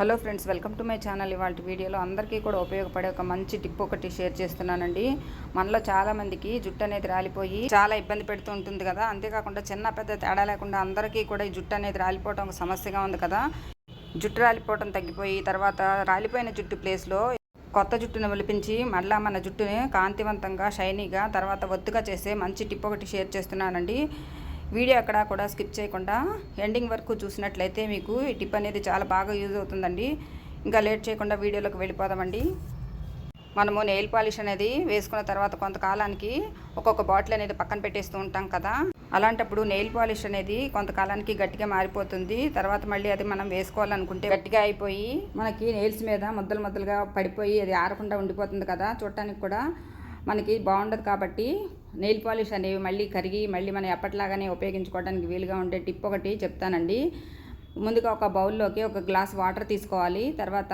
Hello friends welcome to my channel. ఇవాళ వీడియోలో అందరికీ కూడా ఉపయోగపడే ఒక మంచి టిప్ ఒకటి షేర్ చేస్తున్నానండి. మనలో చాలా మందికి జుట్టు అనేది రాలిపోయి చాలా ఇబ్బంది పెడుతూ ఉంటుంది కదా. అంతేకాకుండా చిన్న పెద్ద తేడా లేకుండా అందరికీ కూడా ఈ జుట్టు అనేది రాలిపోవడం ఒక సమస్యగా ఉంది కదా. జుట్టు రాలిపోవడం తగ్గిపోయి తర్వాత రాలిపోయిన జుట్టు ప్లేస్లో కొత్త జుట్టును ఒలిపించి మళ్ళీ మన జుట్టుని కాంతివంతంగా షైనీగా తర్వాత ఒత్తుగా చేసే మంచి టిప్ ఒకటి షేర్ చేస్తున్నానండి. వీడియో అక్కడ కూడా స్కిప్ చేయకుండా ఎండింగ్ వరకు చూసినట్లయితే మీకు ఈ టిప్ అనేది చాలా బాగా యూజ్ అవుతుందండి. ఇంకా లేట్ చేయకుండా వీడియోలోకి వెళ్ళిపోదామండి. మనము నెయిల్ పాలిష్ అనేది వేసుకున్న తర్వాత కొంతకాలానికి ఒక్కొక్క బాటిల్ అనేది పక్కన పెట్టేస్తూ ఉంటాం కదా. అలాంటప్పుడు నెయిల్ పాలిష్ అనేది కొంతకాలానికి గట్టిగా మారిపోతుంది. తర్వాత మళ్ళీ అది మనం వేసుకోవాలనుకుంటే గట్టిగా అయిపోయి మనకి నెయిల్స్ మీద ముద్దలు ముద్దలుగా పడిపోయి అది ఆరకుండా ఉండిపోతుంది కదా. చూడటానికి కూడా మనకి బాగుండదు కాబట్టి నెయిల్ పాలిష్ అనేవి మళ్ళీ కరిగి మళ్ళీ మనం ఎప్పటిలాగానే ఉపయోగించుకోవడానికి వీలుగా ఉండే టిప్ ఒకటి చెప్తానండి. ముందుగా ఒక బౌల్లోకి ఒక గ్లాస్ వాటర్ తీసుకోవాలి. తర్వాత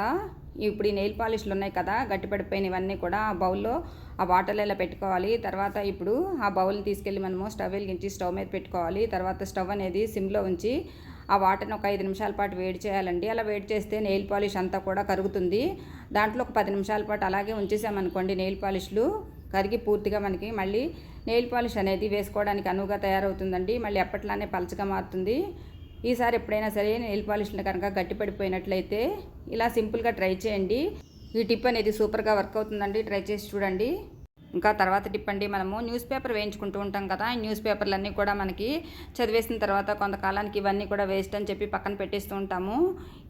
ఇప్పుడు ఈ నెయిల్ పాలిష్లు ఉన్నాయి కదా గట్టిపడిపోయినవన్నీ కూడా ఆ బౌల్లో ఆ వాటర్లో ఇలా పెట్టుకోవాలి. తర్వాత ఇప్పుడు ఆ బౌల్ని తీసుకెళ్ళి మనము స్టవ్ వెలిగించి స్టవ్ మీద పెట్టుకోవాలి. తర్వాత స్టవ్ అనేది సిమ్లో ఉంచి ఆ వాటర్ని ఒక ఐదు నిమిషాల పాటు వేడి చేయాలండి. అలా వేడి చేస్తే నెయిల్ పాలిష్ అంతా కూడా కరుగుతుంది. దాంట్లో ఒక పది నిమిషాల పాటు అలాగే ఉంచేసామనుకోండి నెయిల్ పాలిష్లు కరిగి పూర్తిగా మనకి మళ్ళీ నెయిల్ పాలిష్ అనేది వేసుకోవడానికి అనువుగా తయారవుతుందండి. మళ్ళీ ఎప్పట్లానే పలచగా మారుతుంది. ఈసారి ఎప్పుడైనా సరే నెయిల్ పాలిష్లు కనుక గట్టిపడిపోయినట్లయితే ఇలా సింపుల్గా ట్రై చేయండి. ఈ టిప్ అనేది సూపర్గా వర్క్ అవుతుందండి. ట్రై చేసి చూడండి. ఇంకా తర్వాత టిప్ అండి మనము న్యూస్ పేపర్ వేయించుకుంటూ ఉంటాం కదా ఈ న్యూస్ పేపర్లన్నీ కూడా మనకి చదివేసిన తర్వాత కొంతకాలానికి ఇవన్నీ కూడా వేస్ట్ అని చెప్పి పక్కన పెట్టేస్తూ ఉంటాము.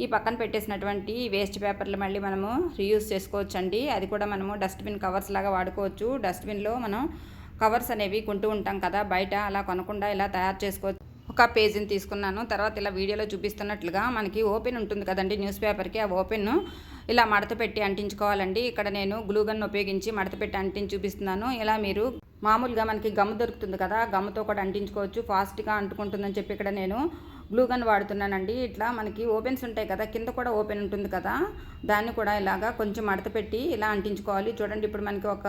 ఈ పక్కన పెట్టేసినటువంటి వేస్ట్ పేపర్లు మళ్ళీ మనము రీయూస్ చేసుకోవచ్చండి. అది కూడా మనము డస్ట్బిన్ కవర్స్ లాగా వాడుకోవచ్చు. డస్ట్బిన్లో మనం కవర్స్ అనేవి కొంటూ ఉంటాం కదా బయట అలా కొనకుండా ఇలా తయారు చేసుకోవచ్చు. ఒక పేజీని తీసుకున్నాను. తర్వాత ఇలా వీడియోలో చూపిస్తున్నట్లుగా మనకి ఓపెన్ ఉంటుంది కదండి న్యూస్ పేపర్కి ఆ ఓపెన్ ఇలా మడత పెట్టి అంటించుకోవాలండి. ఇక్కడ నేను గ్లూగన్ ఉపయోగించి మడత పెట్టి అంటించి చూపిస్తున్నాను. ఇలా మీరు మామూలుగా మనకి గమ్ దొరుకుతుంది కదా గమ్తో కూడా అంటించుకోవచ్చు. ఫాస్ట్గా అంటుకుంటుందని చెప్పి ఇక్కడ నేను గ్లూగన్ వాడుతున్నానండి. ఇట్లా మనకి ఓపెన్స్ ఉంటాయి కదా కింద కూడా ఓపెన్ ఉంటుంది కదా దాన్ని కూడా ఇలాగా కొంచెం మడత పెట్టి ఇలా అంటించుకోవాలి. చూడండి ఇప్పుడు మనకి ఒక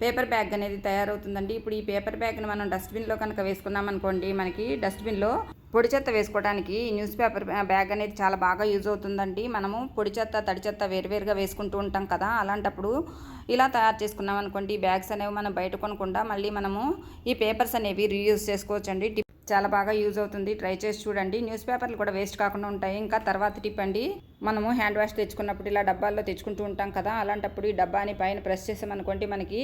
పేపర్ బ్యాగ్ అనేది తయారవుతుందండి. ఇప్పుడు ఈ పేపర్ బ్యాగ్ని మనం డస్ట్బిన్లో కనుక వేసుకున్నాం అనుకోండి మనకి డస్ట్బిన్లో పొడి చెత్త వేసుకోవడానికి న్యూస్ పేపర్ బ్యాగ్ అనేది చాలా బాగా యూజ్ అవుతుందండి. మనము పొడి చెత్త తడి చెత్త వేరువేరుగా వేసుకుంటూ ఉంటాం కదా అలాంటప్పుడు ఇలా తయారు చేసుకున్నాం అనుకోండి ఈ బ్యాగ్స్ అనేవి మనం బయట కొనకుండా మళ్ళీ మనము ఈ పేపర్స్ అనేవి రీయూజ్ చేసుకోవచ్చండి. చాలా బాగా యూజ్ అవుతుంది. ట్రై చేసి చూడండి. న్యూస్ పేపర్లు కూడా వేస్ట్ కాకుండా ఉంటాయి. ఇంకా తర్వాత టిప్ అండి. మనము హ్యాండ్ వాష్ తెచ్చుకున్నప్పుడు ఇలా డబ్బాల్లో తెచ్చుకుంటూ ఉంటాం కదా. అలాంటప్పుడు ఈ డబ్బాని పైన ప్రెస్ చేసామనుకోండి మనకి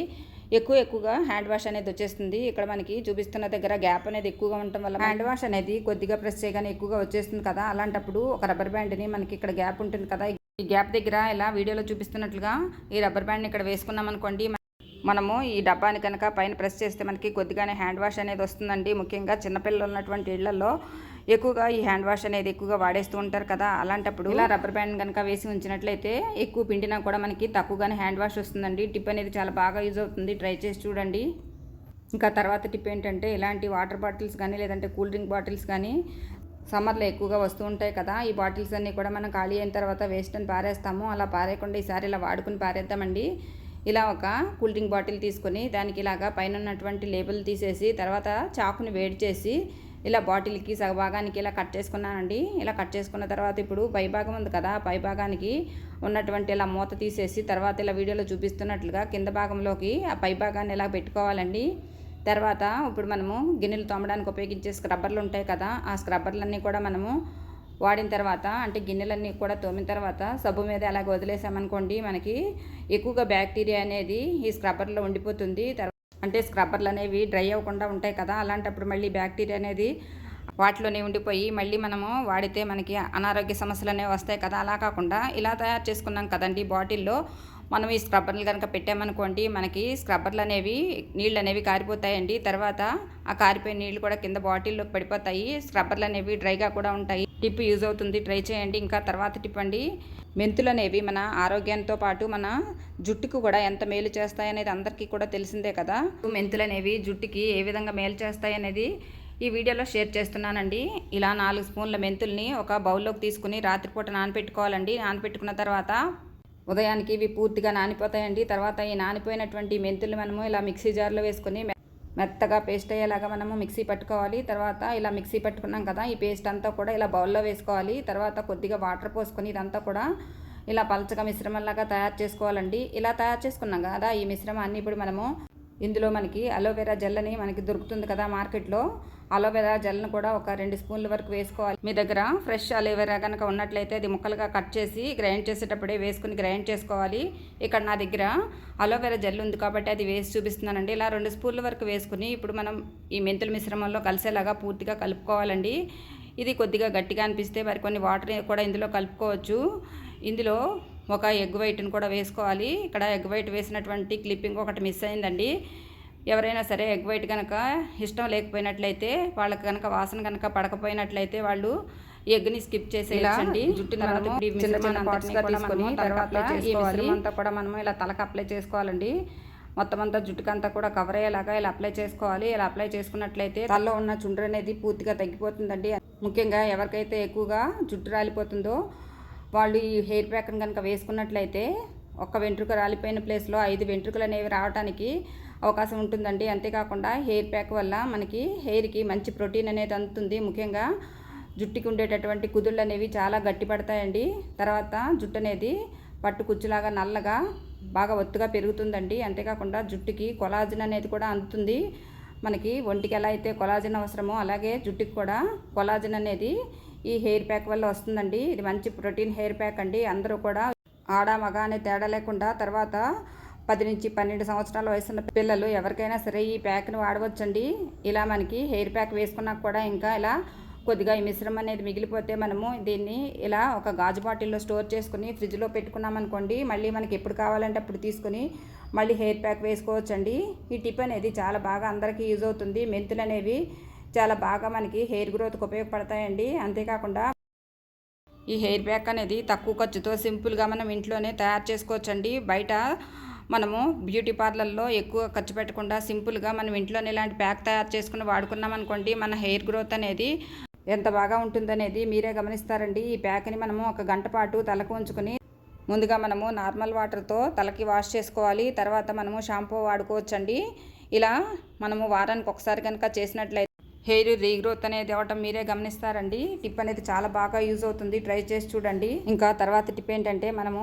ఎక్కువ ఎక్కువగా హ్యాండ్ వాష్ అనేది వచ్చేస్తుంది. ఇక్కడ మనకి చూపిస్తున్న దగ్గర గ్యాప్ అనేది ఎక్కువగా ఉండటం వల్ల హ్యాండ్ వాష్ అనేది కొద్దిగా ప్రెస్ చేయగానే ఎక్కువగా వచ్చేస్తుంది కదా. అలాంటప్పుడు ఒక రబ్బర్ బ్యాండ్ని మనకి ఇక్కడ గ్యాప్ ఉంటుంది కదా. ఈ గ్యాప్ దగ్గర ఇలా వీడియోలో చూపిస్తున్నట్లుగా ఈ రబ్బర్ బ్యాండ్ని ఇక్కడ వేసుకున్నాం అనుకోండి మనము ఈ డబ్బాని కనుక పైన ప్రెస్ చేస్తే మనకి కొద్దిగానే హ్యాండ్ వాష్ అనేది వస్తుందండి. ముఖ్యంగా చిన్నపిల్లలు ఉన్నటువంటి ఇళ్ళలో ఎక్కువగా ఈ హ్యాండ్ వాష్ అనేది ఎక్కువగా వాడేస్తూ ఉంటారు కదా. అలాంటప్పుడు ఇలా రబ్బర్ బ్యాండ్ కనుక వేసి ఉంచినట్లయితే ఎక్కువ పిండినా కూడా మనకి తక్కువగానే హ్యాండ్ వాష్ వస్తుందండి. టిప్ అనేది చాలా బాగా యూజ్ అవుతుంది. ట్రై చేసి చూడండి. ఇంకా తర్వాత టిప్ ఏంటంటే ఇలాంటి వాటర్ బాటిల్స్ కానీ లేదంటే కూల్ డ్రింక్ బాటిల్స్ కానీ సమ్మర్లో ఎక్కువగా వస్తూ ఉంటాయి కదా. ఈ బాటిల్స్ అన్నీ కూడా మనం ఖాళీ అయిన తర్వాత వేస్ట్ అని పారేస్తాము. అలా పారేయకుండా ఈసారి ఇలా వాడుకుని పారేద్దామండి. ఇలా ఒక కూల్ డ్రింక్ బాటిల్ తీసుకొని దానికి ఇలాగా పైన ఉన్నటువంటి లేబుల్ తీసేసి తర్వాత చాకుని వేడి చేసి ఇలా బాటిల్కి సగభాగానికి ఇలా కట్ చేసుకున్నానండి. ఇలా కట్ చేసుకున్న తర్వాత ఇప్పుడు పైభాగం ఉంది కదా పై భాగానికి ఉన్నటువంటి ఇలా మూత తీసేసి తర్వాత ఇలా వీడియోలో చూపిస్తున్నట్లుగా కింద భాగంలోకి ఆ పైభాగాన్ని ఇలా పెట్టుకోవాలండి. తర్వాత ఇప్పుడు మనము గిన్నెలు తోమడానికి ఉపయోగించే స్క్రబ్బర్లు ఉంటాయి కదా ఆ స్క్రబ్బర్లన్నీ కూడా మనము వాడిన తర్వాత అంటే గిన్నెలన్నీ కూడా తోమిన తర్వాత సబ్బు మీద అలాగ వదిలేసామనుకోండి మనకి ఎక్కువగా బ్యాక్టీరియా అనేది ఈ స్క్రబ్బర్లో ఉండిపోతుంది. తర్వాత అంటే స్క్రబ్బర్లు అనేవి డ్రై అవ్వకుండా ఉంటాయి కదా అలాంటప్పుడు మళ్ళీ బ్యాక్టీరియా అనేది వాటిలోనే ఉండిపోయి మళ్ళీ మనము వాడితే మనకి అనారోగ్య సమస్యలు అనేవి వస్తాయి కదా అలా కాకుండా ఇలా తయారు చేసుకున్నాం కదండి బాటిల్లో మనం ఈ స్క్రబ్బర్లు కనుక పెట్టామనుకోండి మనకి స్క్రబ్బర్లు అనేవి నీళ్ళు అనేవి కారిపోతాయండి. తర్వాత ఆ కారిపోయిన నీళ్ళు కూడా కింద బాటిల్లోకి పడిపోతాయి. స్క్రబ్బర్లు అనేవి డ్రైగా కూడా ఉంటాయి. టిప్ యూజ్ అవుతుంది. ట్రై చేయండి. ఇంకా తర్వాత టిప్ అండి. మెంతులు అనేవి మన ఆరోగ్యంతో పాటు మన జుట్టుకు కూడా ఎంత మేలు చేస్తాయి అనేది అందరికీ కూడా తెలిసిందే కదా. మెంతులు అనేవి జుట్టుకి ఏ విధంగా మేలు చేస్తాయి అనేది ఈ వీడియోలో షేర్ చేస్తున్నానండి. ఇలా నాలుగు స్పూన్ల మెంతుల్ని ఒక బౌల్లోకి తీసుకుని రాత్రిపూట నానపెట్టుకోవాలండి. నానపెట్టుకున్న తర్వాత ఉదయానికి ఇవి పూర్తిగా నానిపోతాయండి. తర్వాత ఈ నానిపోయినటువంటి మెంతులు మనము ఇలా మిక్సీ జార్లో వేసుకొని మెత్తగా పేస్ట్ అయ్యేలాగా మనము మిక్సీ పట్టుకోవాలి. తర్వాత ఇలా మిక్సీ పట్టుకున్నాం కదా ఈ పేస్ట్ అంతా కూడా ఇలా బౌల్లో వేసుకోవాలి. తర్వాత కొద్దిగా వాటర్ పోసుకొని ఇదంతా కూడా ఇలా పలచగా మిశ్రమంలాగా తయారు చేసుకోవాలండి. ఇలా తయారు చేసుకున్నాం కదా ఈ మిశ్రమాన్ని ఇప్పుడు మనము ఇందులో మనకి అలోవెరా జెల్ అని మనకి దొరుకుతుంది కదా మార్కెట్లో. అలోవెరా జెల్ను కూడా ఒక రెండు స్పూన్ల వరకు వేసుకోవాలి. మీ దగ్గర ఫ్రెష్ అలోవెరా కనుక ఉన్నట్లయితే అది ముక్కలుగా కట్ చేసి గ్రైండ్ చేసేటప్పుడే వేసుకుని గ్రైండ్ చేసుకోవాలి. ఇక్కడ నా దగ్గర అలోవెరా జెల్ ఉంది కాబట్టి అది వేసి చూపిస్తున్నానండి. ఇలా రెండు స్పూన్ల వరకు వేసుకుని ఇప్పుడు మనం ఈ మెంతుల మిశ్రమంలో కలిసేలాగా పూర్తిగా కలుపుకోవాలండి. ఇది కొద్దిగా గట్టిగా అనిపిస్తే మరి కొన్ని వాటర్ కూడా ఇందులో కలుపుకోవచ్చు. ఇందులో ఒక ఎగ్ వైట్ని కూడా వేసుకోవాలి. ఇక్కడ ఎగ్ వైట్ వేసినటువంటి క్లిప్పింగ్ ఒకటి మిస్ అయిందండి. ఎవరైనా సరే ఎగ్ వైట్ కనుక ఇష్టం లేకపోయినట్లయితే వాళ్ళకి కనుక వాసన కనుక పడకపోయినట్లయితే వాళ్ళు ఎగ్ని స్కిప్ చేసేయచ్చండి. జుట్టు చిన్న చిన్న పార్ట్స్గా తీసుకొని తర్వాత ఈ మిశ్రమం అంతా కూడా మనం ఇలా తలకు అప్లై చేసుకోవాలండి. మొత్తం అంతా జుట్టుకంతా కూడా కవర్ అయ్యేలాగా ఇలా అప్లై చేసుకోవాలి. ఇలా అప్లై చేసుకున్నట్లయితే తలలో ఉన్న చుండ్రు అనేది పూర్తిగా తగ్గిపోతుందండి. ముఖ్యంగా ఎవరికైతే ఎక్కువగా జుట్టు రాలిపోతుందో వాళ్ళు ఈ హెయిర్ ప్యాక్ని కనుక వేసుకున్నట్లయితే ఒక్క వెంట్రుక రాలిపోయిన ప్లేస్లో ఐదు వెంట్రుకలు అనేవి రావడానికి అవకాశం ఉంటుందండి. అంతేకాకుండా హెయిర్ ప్యాక్ వల్ల మనకి హెయిర్కి మంచి ప్రోటీన్ అనేది అందుతుంది. ముఖ్యంగా జుట్టుకి ఉండేటటువంటి కుదుళ్ళు అనేవి చాలా గట్టి పడతాయండి తర్వాత జుట్టు అనేది పట్టు కుచ్చులాగా నల్లగా బాగా ఒత్తుగా పెరుగుతుందండి. అంతేకాకుండా జుట్టుకి కొలాజిన్ అనేది కూడా అందుతుంది. మనకి ఒంటికి ఎలా అయితే కొలాజిన్ అవసరమో అలాగే జుట్టుకి కూడా కొలాజిన్ అనేది ఈ హెయిర్ ప్యాక్ వల్ల వస్తుందండి. ఇది మంచి ప్రోటీన్ హెయిర్ ప్యాక్ అండి. అందరూ కూడా ఆడ మగ అనే తేడా లేకుండా తర్వాత పది నుంచి పన్నెండు సంవత్సరాల వయసున్న పిల్లలు ఎవరికైనా సరే ఈ ప్యాక్ని వాడవచ్చండి. ఇలా మనకి హెయిర్ ప్యాక్ వేసుకున్నాక కూడా ఇంకా ఇలా కొద్దిగా ఈ మిశ్రమం అనేది మిగిలిపోతే మనము దీన్ని ఇలా ఒక గాజు బాటిల్లో స్టోర్ చేసుకుని ఫ్రిడ్జ్లో పెట్టుకున్నాం అనుకోండి మళ్ళీ మనకి ఎప్పుడు కావాలంటే అప్పుడు తీసుకుని మళ్ళీ హెయిర్ ప్యాక్ వేసుకోవచ్చండి. ఈ టిప్ అనేది చాలా బాగా అందరికీ యూజ్ అవుతుంది. మెంతులు అనేవి చాలా బాగా మనకి హెయిర్ గ్రోత్కి ఉపయోగపడతాయండి. అంతేకాకుండా ఈ హెయిర్ ప్యాక్ అనేది తక్కువ ఖర్చుతో సింపుల్గా మనం ఇంట్లోనే తయారు చేసుకోవచ్చండి. బయట మనము బ్యూటీ పార్లర్లో ఎక్కువ ఖర్చు పెట్టకుండా సింపుల్గా మనం ఇంట్లోనే ఇలాంటి ప్యాక్ తయారు చేసుకుని వాడుకున్నాం అనుకోండి మన హెయిర్ గ్రోత్ అనేది ఎంత బాగా ఉంటుందనేది మీరే గమనిస్తారండి. ఈ ప్యాక్ని మనము ఒక గంట పాటు తలకు ఉంచుకొని ముందుగా మనము నార్మల్ వాటర్తో తలకి వాష్ చేసుకోవాలి. తర్వాత మనము షాంపూ వాడుకోవచ్చండి. ఇలా మనము వారానికి ఒకసారి కనుక చేసినట్లయితే హెయిర్ రీగ్రోత్ అనేది అవ్వటం మీరే గమనిస్తారండి. టిప్ అనేది చాలా బాగా యూజ్ అవుతుంది. ట్రై చేసి చూడండి. ఇంకా తర్వాత టిప్ ఏంటంటే మనము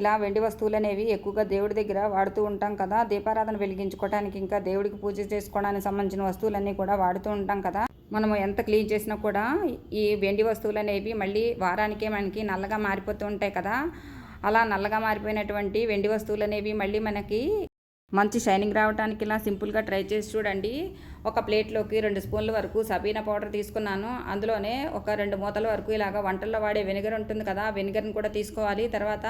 ఇలా వెండి వస్తువులు అనేవి ఎక్కువగా దేవుడి దగ్గర వాడుతూ ఉంటాం కదా. దీపారాధన వెలిగించుకోవడానికి ఇంకా దేవుడికి పూజ చేసుకోవడానికి సంబంధించిన వస్తువులన్నీ కూడా వాడుతూ ఉంటాం కదా. మనము ఎంత క్లీన్ చేసినా కూడా ఈ వెండి వస్తువులు అనేవి మళ్ళీ వారానికే మనకి నల్లగా మారిపోతూ ఉంటాయి కదా. అలా నల్లగా మారిపోయినటువంటి వెండి వస్తువులు అనేవి మళ్ళీ మనకి మంచి షైనింగ్ రావడానికి ఇలా సింపుల్గా ట్రై చేసి చూడండి. ఒక ప్లేట్లోకి రెండు స్పూన్ల వరకు సబీనా పౌడర్ తీసుకున్నాను. అందులోనే ఒక రెండు మూతల వరకు ఇలాగ వంటల్లో వాడే వెనిగర్ ఉంటుంది కదా వెనిగర్ని కూడా తీసుకోవాలి. తర్వాత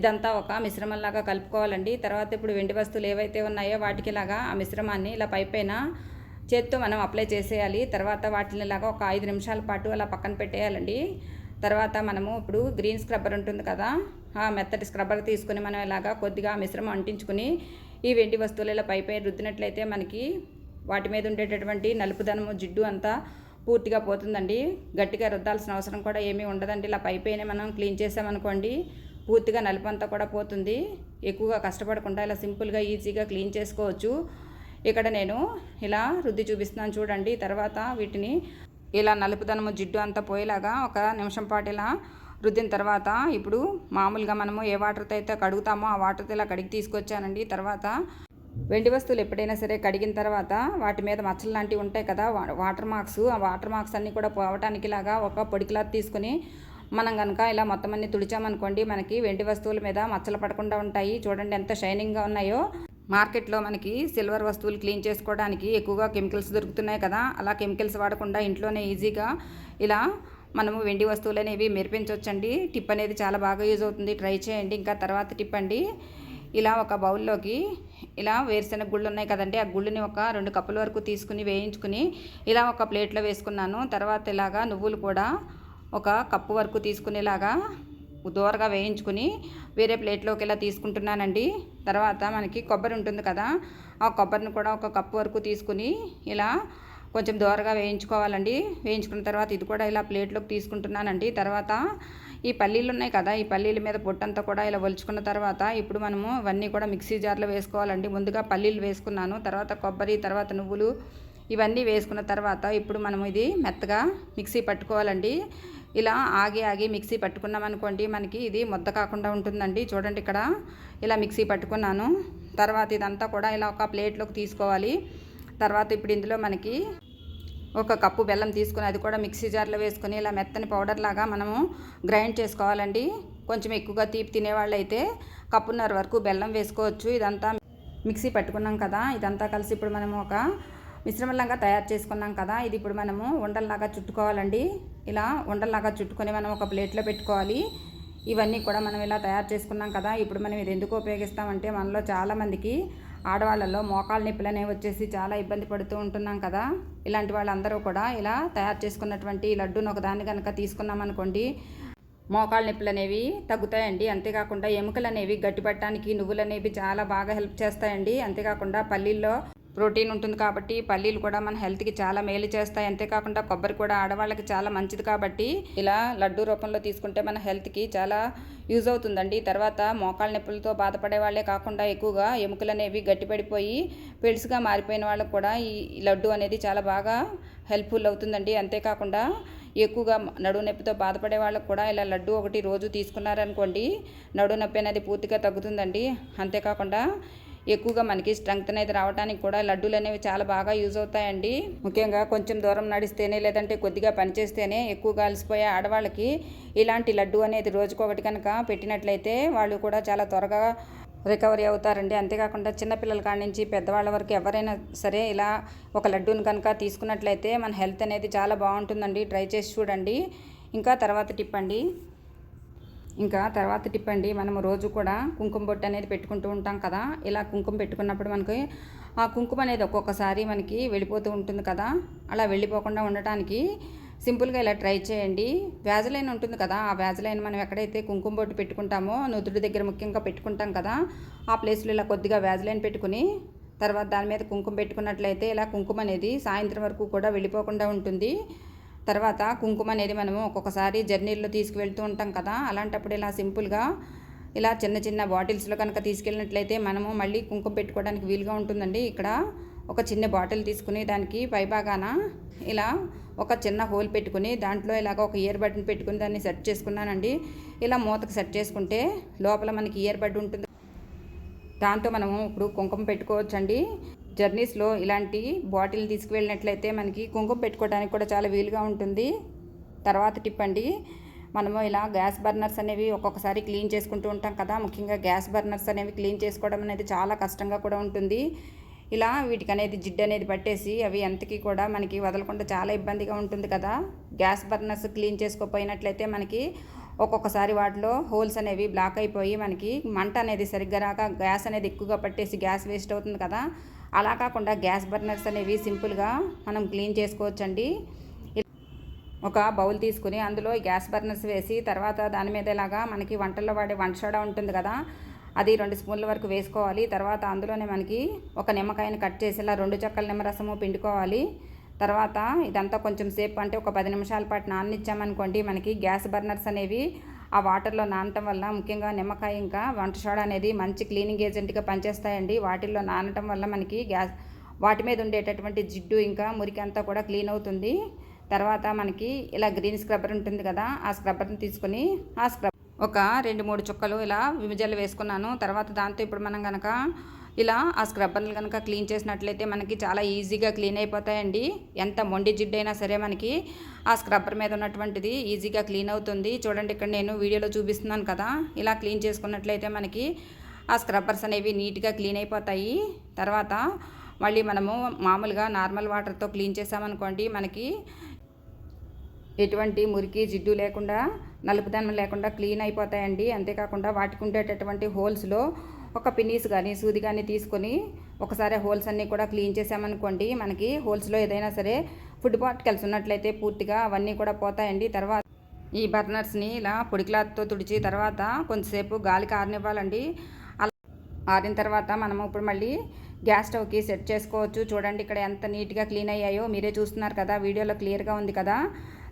ఇదంతా ఒక మిశ్రమంలాగా కలుపుకోవాలండి. తర్వాత ఇప్పుడు వెండి వస్తువులు ఏవైతే ఉన్నాయో వాటికి ఇలాగా ఆ మిశ్రమాన్ని ఇలా పైపైన చేత్తో మనం అప్లై చేసేయాలి. తర్వాత వాటిని ఇలాగా ఒక ఐదు నిమిషాల పాటు అలా పక్కన పెట్టేయాలండి. తర్వాత మనము ఇప్పుడు గ్రీన్ స్క్రబ్బర్ ఉంటుంది కదా ఆ మెత్తటి స్క్రబ్బర్ తీసుకుని మనం ఇలాగా కొద్దిగా మిశ్రమం అంటించుకుని ఈ వెండి వస్తువులు ఇలా పై పై రుద్దినట్లయితే మనకి వాటి మీద ఉండేటటువంటి నలుపుదనము జిడ్డు అంతా పూర్తిగా పోతుందండి. గట్టిగా రుద్దాల్సిన అవసరం కూడా ఏమీ ఉండదండి. ఇలా పైపైనే మనం క్లీన్ చేసామనుకోండి పూర్తిగా నలుపు అంతా కూడా పోతుంది. ఎక్కువగా కష్టపడకుండా ఇలా సింపుల్గా ఈజీగా క్లీన్ చేసుకోవచ్చు. ఇక్కడ నేను ఇలా రుద్ది చూపిస్తున్నాను చూడండి. తర్వాత వీటిని ఇలా నలుపుదనము జిడ్డు అంతా పోయేలాగా ఒక నిమిషం పాటు ఇలా రుద్దిన తర్వాత ఇప్పుడు మామూలుగా మనము ఏ వాటర్తో అయితే కడుగుతామో ఆ వాటర్తో ఇలా కడిగి తీసుకొచ్చానండి. తర్వాత వెండి వస్తువులు ఎప్పుడైనా సరే కడిగిన తర్వాత వాటి మీద మచ్చలు లాంటివి ఉంటాయి కదా వాటర్ మార్క్స్ ఆ వాటర్ మార్క్స్ అన్నీ కూడా పోవటానికి లాగా ఒక పొడి క్లాత్ తీసుకుని మనం కనుక ఇలా మొత్తం అన్ని తుడిచామనుకోండి మనకి వెండి వస్తువుల మీద మచ్చలు పడకుండా ఉంటాయి. చూడండి ఎంత షైనింగ్గా ఉన్నాయో. మార్కెట్లో మనకి సిల్వర్ వస్తువులు క్లీన్ చేసుకోవడానికి ఎక్కువగా కెమికల్స్ దొరుకుతున్నాయి కదా అలా కెమికల్స్ వాడకుండా ఇంట్లోనే ఈజీగా ఇలా మనము వెండి వస్తువులు అనేవి మెరిపించవచ్చండి టిప్ అనేది చాలా బాగా యూజ్ అవుతుంది. ట్రై చేయండి. ఇంకా తర్వాత టిప్ అండి. ఇలా ఒక బౌల్లోకి ఇలా వేరుశెనగ గుళ్ళు ఉన్నాయి కదండి. ఆ గుళ్ళని ఒక రెండు కప్పుల వరకు తీసుకుని వేయించుకుని ఇలా ఒక ప్లేట్లో వేసుకున్నాను. తర్వాత ఇలాగా నువ్వులు కూడా ఒక కప్పు వరకు తీసుకునేలాగా దూరగా వేయించుకుని వేరే ప్లేట్లోకి ఇలా తీసుకుంటున్నానండి. తర్వాత మనకి కొబ్బరి ఉంటుంది కదా. ఆ కొబ్బరిని కూడా ఒక కప్పు వరకు తీసుకుని ఇలా కొంచెం దోరగా వేయించుకోవాలండి. వేయించుకున్న తర్వాత ఇది కూడా ఇలా ప్లేట్లోకి తీసుకుంటున్నానండి. తర్వాత ఈ పల్లీలు ఉన్నాయి కదా ఈ పల్లీల మీద పొట్టంతా కూడా ఇలా ఒలుచుకున్న తర్వాత ఇప్పుడు మనము ఇవన్నీ కూడా మిక్సీ జార్లో వేసుకోవాలండి. ముందుగా పల్లీలు వేసుకున్నాను. తర్వాత కొబ్బరి తర్వాత నువ్వులు ఇవన్నీ వేసుకున్న తర్వాత ఇప్పుడు మనం ఇది మెత్తగా మిక్సీ పట్టుకోవాలండి. ఇలా ఆగి ఆగి మిక్సీ పట్టుకున్నాం అనుకోండి మనకి ఇది ముద్ద కాకుండా ఉంటుందండి. చూడండి ఇక్కడ ఇలా మిక్సీ పట్టుకున్నాను. తర్వాత ఇదంతా కూడా ఇలా ఒక ప్లేట్లోకి తీసుకోవాలి. తర్వాత ఇప్పుడు ఇందులో మనకి ఒక కప్పు బెల్లం తీసుకుని అది కూడా మిక్సీ జార్లో వేసుకొని ఇలా మెత్తని పౌడర్ లాగా మనము గ్రైండ్ చేసుకోవాలండి. కొంచెం ఎక్కువగా తీపి తినేవాళ్ళు అయితే కప్పున్నర వరకు బెల్లం వేసుకోవచ్చు. ఇదంతా మిక్సీ పట్టుకున్నాం కదా ఇదంతా కలిసి ఇప్పుడు మనము ఒక మిశ్రమంలాగా తయారు చేసుకున్నాం కదా ఇది ఇప్పుడు మనము ఉండల్లాగా చుట్టుకోవాలండి. ఇలా ఉండల్లాగా చుట్టుకొని మనం ఒక ప్లేట్లో పెట్టుకోవాలి. ఇవన్నీ కూడా మనం ఇలా తయారు చేసుకున్నాం కదా ఇప్పుడు మనం ఇది ఎందుకు ఉపయోగిస్తామంటే మనలో చాలామందికి ఆడవాళ్ళలో మోకాళ్ళ నొప్పులు వచ్చేసి చాలా ఇబ్బంది పడుతూ ఉంటున్నాం కదా. ఇలాంటి వాళ్ళందరూ కూడా ఇలా తయారు చేసుకున్నటువంటి లడ్డూను ఒకదాన్ని కనుక తీసుకున్నామనుకోండి మోకాళ్ళ నొప్పులు అనేవి తగ్గుతాయండి. అంతేకాకుండా ఎముకలు అనేవి గట్టిపట్టడానికి నువ్వులు అనేవి చాలా బాగా హెల్ప్ చేస్తాయండి. అంతేకాకుండా పల్లీల్లో ప్రోటీన్ ఉంటుంది కాబట్టి పల్లీలు కూడా మన హెల్త్కి చాలా మేలు చేస్తాయి. అంతేకాకుండా కొబ్బరి కూడా ఆడవాళ్ళకి చాలా మంచిది కాబట్టి ఇలా లడ్డు రూపంలో తీసుకుంటే మన హెల్త్కి చాలా యూజ్ అవుతుందండి. తర్వాత మోకాళ్ళ నొప్పులతో బాధపడే వాళ్ళే కాకుండా ఎక్కువగా ఎముకలు అనేవి గట్టిపడిపోయి పెడుసుగా మారిపోయిన వాళ్ళకు కూడా ఈ లడ్డు అనేది చాలా బాగా హెల్ప్ఫుల్ అవుతుందండి. అంతేకాకుండా ఎక్కువగా నడువు నొప్పితో బాధపడే వాళ్ళకు కూడా ఇలా లడ్డు ఒకటి రోజు తీసుకున్నారనుకోండి నడువు నొప్పి అనేది పూర్తిగా తగ్గుతుందండి. అంతేకాకుండా ఎక్కువగా మనకి స్ట్రెంగ్త్ అనేది రావడానికి కూడా లడ్డూలు అనేవి చాలా బాగా యూజ్ అవుతాయండి. ముఖ్యంగా కొంచెం దూరం నడిస్తేనే లేదంటే కొద్దిగా పనిచేస్తేనే ఎక్కువగా అలసిపోయే ఆడవాళ్ళకి ఇలాంటి లడ్డు అనేది రోజుకొకటి కనుక పెట్టినట్లయితే వాళ్ళు కూడా చాలా త్వరగా రికవరీ అవుతారండి. అంతేకాకుండా చిన్నపిల్లల కాడి నుంచి పెద్దవాళ్ళ వరకు ఎవరైనా సరే ఇలా ఒక లడ్డూని కనుక తీసుకున్నట్లయితే మన హెల్త్ అనేది చాలా బాగుంటుందండి. ట్రై చేసి చూడండి. ఇంకా తర్వాత టిప్ అండి. ఇంకా తర్వాత టిప్ అండి మనము రోజు కూడా కుంకుమ బొట్టు అనేది పెట్టుకుంటూ ఉంటాం కదా. ఇలా కుంకుమ పెట్టుకున్నప్పుడు మనకి ఆ కుంకుమ అనేది ఒక్కొక్కసారి మనకి వెళ్ళిపోతూ ఉంటుంది కదా. అలా వెళ్ళిపోకుండా ఉండటానికి సింపుల్గా ఇలా ట్రై చేయండి. వ్యాజలైన్ ఉంటుంది కదా ఆ వ్యాజలైన్ మనం ఎక్కడైతే కుంకుమ బొట్టు పెట్టుకుంటామో నుదుటి దగ్గర ముఖ్యంగా పెట్టుకుంటాం కదా ఆ ప్లేస్లో ఇలా కొద్దిగా వ్యాజలైన్ పెట్టుకుని తర్వాత దాని మీద కుంకుమ పెట్టుకున్నట్లయితే ఇలా కుంకుమ అనేది సాయంత్రం వరకు కూడా వెళ్ళిపోకుండా ఉంటుంది. తర్వాత కుంకుమ అనేది మనము ఒక్కొక్కసారి జర్నీల్లో తీసుకువెళ్తూ ఉంటాం కదా అలాంటప్పుడు ఇలా సింపుల్గా ఇలా చిన్న చిన్న బాటిల్స్లో కనుక తీసుకెళ్ళినట్లయితే మనము మళ్ళీ కుంకుమ పెట్టుకోవడానికి వీలుగా ఉంటుందండి. ఇక్కడ ఒక చిన్న బాటిల్ తీసుకుని దానికి పైభాగాన ఇలా ఒక చిన్న హోల్ పెట్టుకుని దాంట్లో ఇలాగ ఒక ఇయర్ బడ్ని పెట్టుకుని దాన్ని సెట్ చేసుకున్నానండి. ఇలా మూతకు సెట్ చేసుకుంటే లోపల మనకి ఇయర్ బడ్ ఉంటుంది. దాంతో మనము ఇప్పుడు కుంకుమ పెట్టుకోవచ్చండి. జర్నీస్లో ఇలాంటి బాటిల్ తీసుకువెళ్ళినట్లయితే మనకి కుంకుమ పెట్టుకోవడానికి కూడా చాలా వీలుగా ఉంటుంది. తర్వాత టిప్ అండి మనము ఇలా గ్యాస్ బర్నర్స్ అనేవి ఒక్కొక్కసారి క్లీన్ చేసుకుంటూ ఉంటాం కదా. ముఖ్యంగా గ్యాస్ బర్నర్స్ అనేవి క్లీన్ చేసుకోవడం అనేది చాలా కష్టంగా కూడా ఉంటుంది. ఇలా వీటికి అనేది జిడ్డు అనేది పట్టేసి అవి ఎంతకి కూడా మనకి వదలకుండా చాలా ఇబ్బందిగా ఉంటుంది కదా. గ్యాస్ బర్నర్స్ క్లీన్ చేసుకోపోయినట్లయితే మనకి ఒక్కొక్కసారి వాటిలో హోల్స్ అనేవి బ్లాక్ అయిపోయి మనకి మంట అనేది సరిగ్గా రాక గ్యాస్ అనేది ఎక్కువగా పట్టేసి గ్యాస్ వేస్ట్ అవుతుంది కదా. అలా కాకుండా గ్యాస్ బర్నర్స్ అనేవి సింపుల్గా మనం క్లీన్ చేసుకోవచ్చండి. ఒక బౌల్ తీసుకుని అందులో గ్యాస్ బర్నర్స్ వేసి తర్వాత దాని మీద ఇలాగా మనకి వంటల్లో వాడే వంట సోడా ఉంటుంది కదా అది రెండు స్పూన్ల వరకు వేసుకోవాలి. తర్వాత అందులోనే మనకి ఒక నిమ్మకాయని కట్ చేసి ఇలా రెండు చక్కల నిమ్మరసము పిండుకోవాలి. తర్వాత ఇదంతా కొంచెం సేపు అంటే ఒక పది నిమిషాల పాటు నాననిచ్చామనుకోండి మనకి గ్యాస్ బర్నర్స్ అనేవి ఆ వాటర్లో నానటం వల్ల ముఖ్యంగా నిమ్మకాయ ఇంకా వంట సోడా అనేది మంచి క్లీనింగ్ ఏజెంట్గా పనిచేస్తాయండి. వాటిల్లో నానటం వల్ల మనకి గ్యాస్ వాటి మీద ఉండేటటువంటి జిడ్డు ఇంకా మురికి అంతా కూడా క్లీన్ అవుతుంది. తర్వాత మనకి ఇలా గ్రీన్ స్క్రబ్బర్ ఉంటుంది కదా ఆ స్క్రబ్బర్ని తీసుకొని ఆ స్క్రబ్ ఒక రెండు మూడు చుక్కలు ఇలా విమజల్లు వేసుకున్నాను. తర్వాత దాంతో ఇప్పుడు మనం కనుక ఇలా ఆ స్క్రబ్బర్లు కనుక క్లీన్ చేసినట్లయితే మనకి చాలా ఈజీగా క్లీన్ అయిపోతాయండి. ఎంత మొండి జిడ్డైనా సరే మనకి ఆ స్క్రబ్బర్ మీద ఉన్నటువంటిది ఈజీగా క్లీన్ అవుతుంది. చూడండి ఇక్కడ నేను వీడియోలో చూపిస్తున్నాను కదా. ఇలా క్లీన్ చేసుకున్నట్లయితే మనకి ఆ స్క్రబ్బర్స్ అనేవి నీట్గా క్లీన్ అయిపోతాయి. తర్వాత మళ్ళీ మనము మామూలుగా నార్మల్ వాటర్తో క్లీన్ చేసామనుకోండి మనకి ఎటువంటి మురికి జిడ్డు లేకుండా నలుపుదనం లేకుండా క్లీన్ అయిపోతాయండి. అంతేకాకుండా వాటికి ఉండేటటువంటి హోల్స్లో ఒక పిన్నీస్ కానీ సూది కానీ తీసుకొని ఒకసారి హోల్స్ అన్నీ కూడా క్లీన్ చేసామనుకోండి మనకి హోల్స్లో ఏదైనా సరే ఫుడ్ పార్టికల్స్ ఉన్నట్లయితే పూర్తిగా అవన్నీ కూడా పోతాయండి. తర్వాత ఈ బర్నర్స్ని ఇలా పొడి క్లాత్తో తుడిచి తర్వాత కొంతసేపు గాలికి ఆరనివ్వాలండి. అలా ఆరిన తర్వాత మనము ఇప్పుడు మళ్ళీ గ్యాస్ స్టవ్కి సెట్ చేసుకోవచ్చు. చూడండి ఇక్కడ ఎంత నీట్గా క్లీన్ అయ్యాయో మీరే చూస్తున్నారు కదా వీడియోలో క్లియర్గా ఉంది కదా.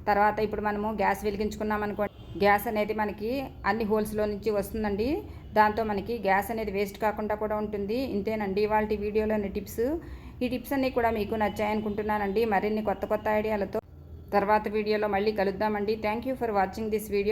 తర్వాత ఇప్పుడు మనము గ్యాస్ వెలిగించుకున్నాం అనుకోండి గ్యాస్ అనేది మనకి అన్ని హోల్స్లో నుంచి వస్తుందండి. దాంతో మనకి గ్యాస్ అనేది వేస్ట్ కాకుండా కూడా ఉంటుంది. ఇంతేనండి ఇవాళ వీడియోలోని టిప్స్. ఈ టిప్స్ అన్నీ కూడా మీకు నచ్చాయనుకుంటున్నానండి. మరిన్ని కొత్త కొత్త ఐడియాలతో తర్వాత వీడియోలో మళ్ళీ కలుద్దామండి. Thank you for watching this video